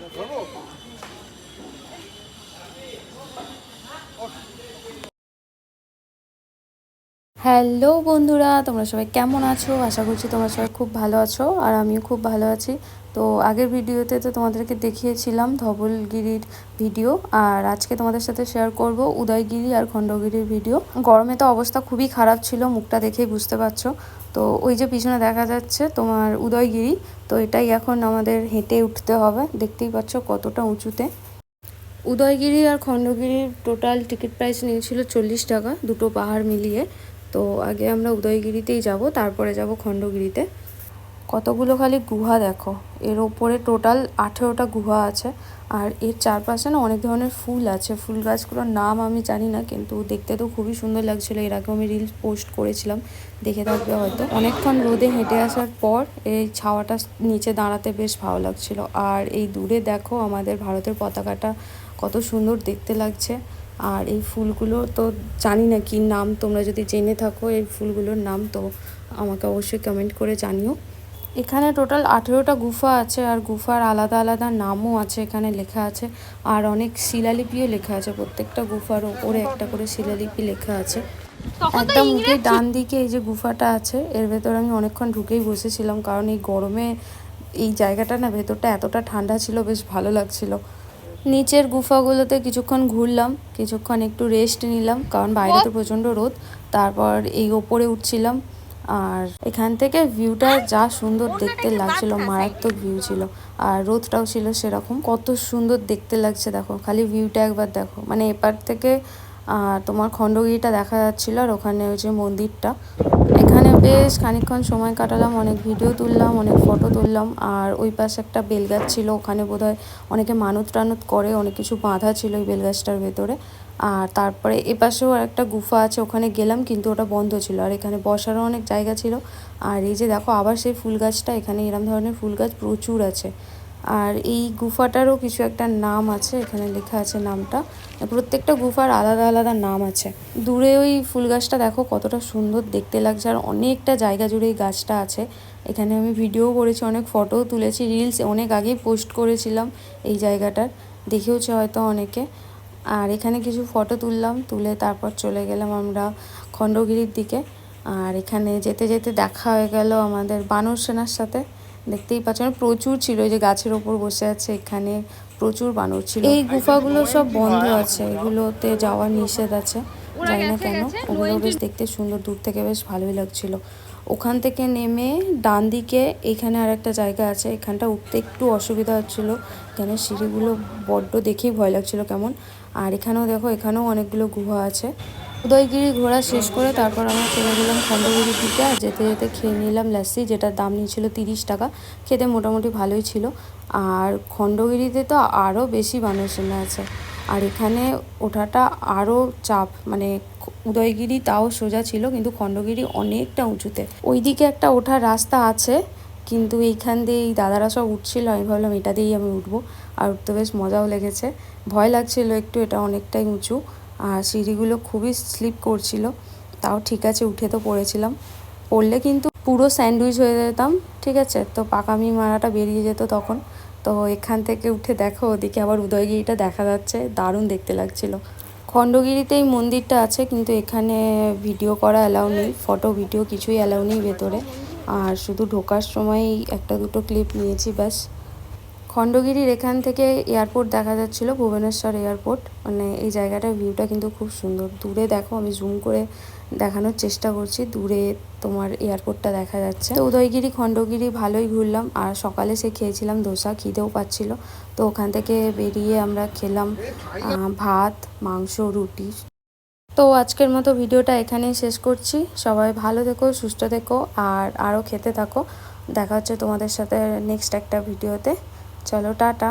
ধরবো হ্যালো বন্ধুরা, তোমরা সবাই কেমন আছো? আশা করছি তোমরা সবাই খুব ভালো আছো আর আমিও খুব ভালো আছি। তো আগের ভিডিওতে তো তোমাদেরকে দেখিয়েছিলাম ধবলগিরির ভিডিও আর আজকে তোমাদের সাথে শেয়ার করব উদয়গিরি আর খণ্ডগিরির ভিডিও। গরমে তো অবস্থা খুবই খারাপ ছিল, মুখটা দেখেই বুঝতে পারছ। তো ওই যে পিছনে দেখা যাচ্ছে তোমার উদয়গিরি, তো এটাই এখন আমাদের হেঁটে উঠতে হবে। দেখতেই পাচ্ছ কতটা উঁচুতে। উদয়গিরি আর খণ্ডগিরির টোটাল টিকিট প্রাইস নিয়েছিল চল্লিশ টাকা, দুটো পাহাড় মিলিয়ে। তো আগে আমরা উদয়গিরিতেই যাব, তারপরে যাব খণ্ডগিরিতে। কতগুলো খালি গুহা দেখো, এর ওপরে টোটাল আঠেরোটা গুহা আছে, আর এর চারপাশে না অনেক ধরনের ফুল আছে। ফুল গাছগুলোর নাম আমি জানি না, কিন্তু দেখতে তো খুবই সুন্দর লাগছিল। এর আগে আমি রিলস পোস্ট করেছিলাম, দেখে থাকবে হয়তো। অনেকক্ষণ রোদে হেঁটে আসার পর এই ছাওয়াটা নিচে দাঁড়াতে বেশ ভালো লাগছিল। আর এই দূরে দেখো আমাদের ভারতের পতাকাটা কত সুন্দর দেখতে লাগছে। আর এই ফুলগুলো তো জানি না কি নাম তোমরা যদি জেনে থাকো এই ফুলগুলোর নাম তো আমাকে অবশ্যই কমেন্ট করে জানিও। এখানে টোটাল আঠেরোটা গুফা আছে আর গুফার আলাদা আলাদা নামও আছে এখানে লেখা আছে। আর অনেক শিলালিপিও লেখা আছে প্রত্যেকটা গুফার ওপরে একটা করে শিলালিপি লেখা আছে। একদম মুখে ডান দিকে এই যে গুফাটা আছে এর ভেতরে আমি অনেকক্ষণ ঢুকেই বসেছিলাম কারণ এই গরমে এই জায়গাটা না ভেতরটা এতটা ঠান্ডা ছিল বেশ ভালো লাগছিল। নিচের গুফাগুলোতে কিছুক্ষণ ঘুরলাম, কিছুক্ষণ একটু রেস্ট নিলাম, কারণ বাইরে তো প্রচণ্ড রোদ। তারপর এই ওপরে উঠছিলাম আর এখান থেকে ভিউটা যা সুন্দর দেখতে লাগছিল, মারাত্মক ভিউ ছিল আর রোদটাও ছিল সেরকম। কত সুন্দর দেখতে লাগছে, দেখো, খালি ভিউটা একবার দেখো। মানে এপার থেকে তোমার খণ্ডগিরিটা দেখা যাচ্ছিল আর ওখানে ওই যে মন্দিরটা। এখানে বেশ খানিকক্ষণ সময় কাটালাম, অনেক ভিডিও তুললাম, অনেক ফটো তুললাম, আর ওই পাশে একটা বেলগাছ ছিল, ওখানে বোধহয় অনেকে মানত টানত করে, অনেক কিছু বাঁধা ছিল ওই বেলগাছটার ভেতরে। আর তারপরে এপাশেও একটা গুফা আছে, ওখানে গেলাম, কিন্তু ওটা বন্ধ ছিল, আর এখানে বসারও অনেক জায়গা ছিল। আর এই যে দেখো, আবার সেই ফুল গাছটা, এখানে এরম ধরনের ফুল গাছ প্রচুর আছে। আর এই গুফাটারও কিছু একটা নাম আছে, এখানে লেখা আছে নামটা। প্রত্যেকটা গুফার আলাদা আলাদা নাম আছে। দূরে ওই ফুল গাছটা দেখো কতটা সুন্দর দেখতে লাগছে, আর অনেকটা জায়গা জুড়ে এই গাছটা আছে। এখানে আমি ভিডিও করেছি, অনেক ফটোও তুলেছি, রিলস অনেক আগেই পোস্ট করেছিলাম এই জায়গাটার। দেখেওছে হয়তো অনেকে। আর এখানে কিছু ফটো তুললাম, তুলে তারপর চলে গেলাম আমরা খণ্ডগিরির দিকে। আর এখানে যেতে যেতে দেখা হয়ে গেল আমাদের বানর সেনার সাথে। দেখতেই পাচ্ছ মানে প্রচুর ছিল যে গাছের ওপর বসে আছে এখানে প্রচুর বানর ছিল। এই গুফাগুলো সব বন্ধ আছে এগুলোতে যাওয়ার নিষেধ আছে জানি না কেন। ওগুলো বেশ দেখতে সুন্দর দূর থেকে বেশ ভালোই লাগছিল। ওখান থেকে নেমে ডান দিকে এখানে আর একটা জায়গা আছে এখানটা উঠতে একটু অসুবিধা হচ্ছিল এখানে সিঁড়িগুলো বড্ড দেখেই ভয় লাগছিল কেমন। আর এখানেও দেখো এখানেও অনেকগুলো গুহা আছে। উদয়গিরি ঘোরা শেষ করে তারপর আমরা চলে গেলাম খণ্ডগিরির দিকে। আর যেতে যেতে খেয়ে নিলাম লাসি যেটার দাম নিয়েছিল তিরিশ টাকা। খেতে মোটামুটি ভালোই ছিল। আর খণ্ডগিরিতে তো আরও বেশি বানরসেনা আছে। আর এখানে ওঠাটা আরও চাপ মানে উদয়গিরি তাও সোজা ছিল, কিন্তু খণ্ডগিরি অনেকটা উঁচুতে। ওইদিকে একটা ওঠার রাস্তা আছে, কিন্তু এইখান দিয়ে এই দাদারা সব উঠছিল। আমি ভাবলাম, এটা দিয়েই আমি উঠবো। আর উঠতে বেশ মজাও লেগেছে। ভয় লাগছিল একটু, এটা অনেকটাই উঁচু। আর সিঁড়িগুলো খুবই স্লিপ করছিল, তাও ঠিক আছে, উঠে তো পড়েছিলাম। পড়লে কিন্তু পুরো স্যান্ডউইচ হয়ে যেতাম, ঠিক আছে? তো পাকামি মারাটা বেরিয়ে যেত তখন। তো এখান থেকে উঠে দেখো, ওদিকে আবার উদয়গিরিটা দেখা যাচ্ছে, দারুণ দেখতে লাগছিল। খণ্ডগিরিতে এই মন্দিরটা আছে, কিন্তু এখানে ভিডিও করা অ্যালাউ নেই, ফটো, ভিডিও কিছুই অ্যালাউ নেই ভেতরে। আর শুধু ঢোকার সময়ই একটা দুটো ক্লিপ নিয়েছি, ব্যাস। খণ্ডগিরির এখান থেকে এয়ারপোর্ট দেখা যাচ্ছিল, ভুবনেশ্বর এয়ারপোর্ট মানে এই জায়গাটার ভিউটা কিন্তু খুব সুন্দর। দূরে দেখো, আমি জুম করে দেখানোর চেষ্টা করছি, দূরে তোমার এয়ারপোর্টটা দেখা যাচ্ছে। তো উদয়গিরি, খণ্ডগিরি ভালোই ঘুরলাম। আর সকালে সে খেয়েছিলাম দোসা, খিদেও পাচ্ছিল। তো ওখান থেকে বেরিয়ে আমরা খেলাম ভাত, মাংস, রুটি। তো আজকের মতো ভিডিওটা এখানেই শেষ করছি। সবাই ভালো থেকো, সুস্থ থেকো, আর আরও খেতে থাকো। দেখা হচ্ছে তোমাদের সাথে নেক্সট একটা ভিডিওতে। চলো টাটা।